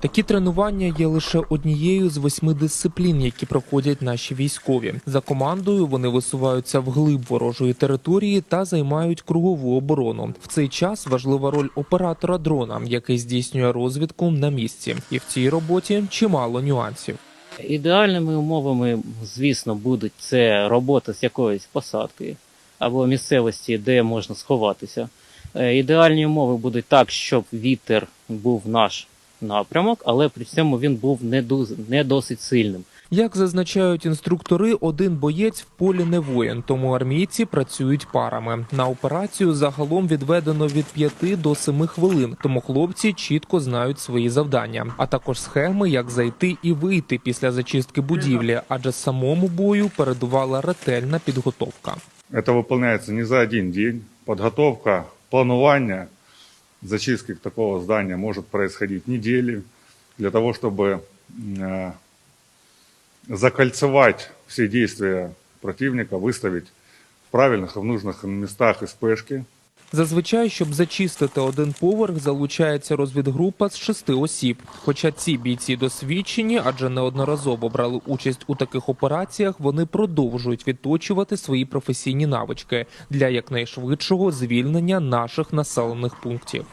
Такі тренування є лише однією з восьми дисциплін, які проходять наші військові. За командою вони висуваються вглиб ворожої території та займають кругову оборону. В цей час важлива роль оператора дрона, який здійснює розвідку на місці. І в цій роботі чимало нюансів. Ідеальними умовами, звісно, будуть це робота з якоюсь посадкою або місцевості, де можна сховатися. Е, Ідеальні умови будуть так, щоб вітер був наш напрямок, але при цьому він був не, дуже, не досить сильним. Як зазначають інструктори, один боєць в полі не воїн, тому армійці працюють парами. На операцію загалом відведено від 5 до 7 хвилин, тому хлопці чітко знають свої завдання, а також схеми, як зайти і вийти після зачистки будівлі, адже самому бою передувала ретельна підготовка. Это выполняется не за один день. Подготовка, планування зачистки такого здания может происходить недели для того, чтобы э, закольцевать все действия противника, выставить в правильных и в нужных местах СПшки, Зазвичай, щоб зачистити один поверх, залучається розвідгрупа з шести осіб. Хоча ці бійці досвідчені, адже неодноразово брали участь у таких операціях, вони продовжують відточувати свої професійні навички для якнайшвидшого звільнення наших населених пунктів.